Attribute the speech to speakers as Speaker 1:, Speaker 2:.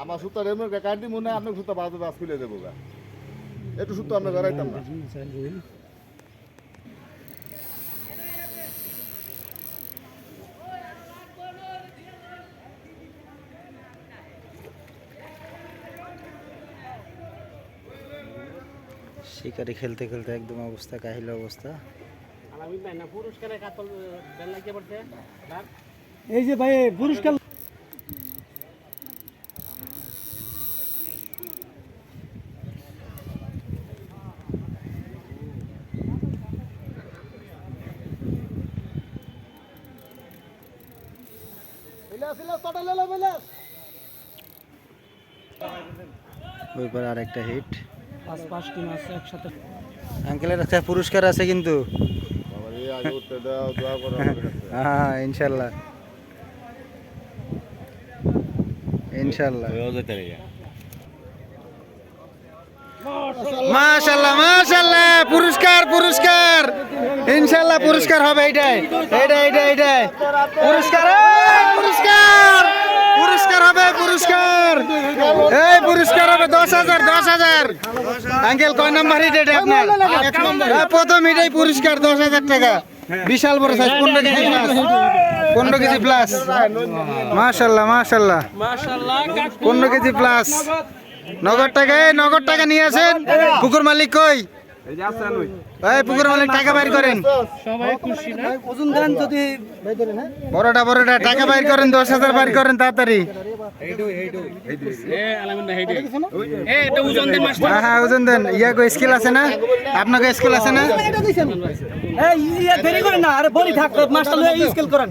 Speaker 1: আমার সুতো রেমুর কাটি মনে হয় আপনার সুতো বাজু বাজ খুলে দেবো একটু সুতো আমরা ধরাইতাম না।
Speaker 2: শিকারি খেলতে খেলতে একদম অবস্থা কাহিল অবস্থা।
Speaker 3: এই যে ভাই পুরস্কার
Speaker 2: ওই পরে আর একটা হিট
Speaker 3: পাঁচ পাঁচটি মাছ একসাথে।
Speaker 2: আঙ্কেলের একটা পুরস্কার আছে কিন্তু। হ্যাঁ ইনশাল্লাহ। ইনশাল্লাহ। মাশাল্লাহ মাশাল্লাহ পুরস্কার পুরস্কার। ইনশাল্লাহ পুরস্কার হবে এইটাই এইটাই এইটাই এইটাই। পুরস্কার পুরস্কার হবে পুরস্কার এই পুরস্কার হবে দশ হাজার দশ হাজার। আঙ্কেল কয় নাম্বার হিট এটা আপনার? প্রথম হিটাই পুরস্কার দশ হাজার টাকা। বিশাল বড় সাইজ পনেরো কেজি প্লাস পনেরো কেজি প্লাস মাশাল্লাহ মাশাল্লাহ। পনেরো কেজি প্লাস নগদ টাকা এই নগদ টাকা নিয়ে আসেন। পুকুর মালিক কই? পুকুর মালিক টাকা বাইর করেন। বড়টা বড়টা টাকা বাইর করেন দশ হাজার বাইর করেন তাড়াতাড়ি। হ্যাঁ হ্যাঁ ওজন দেন। ইয়া স্কিল আছে না? আপনাকে স্কিল আছে না?
Speaker 3: এই ইয়ে দেরি করেন না আরে বলি থাক মাছটা লয়ে স্কেল করেন।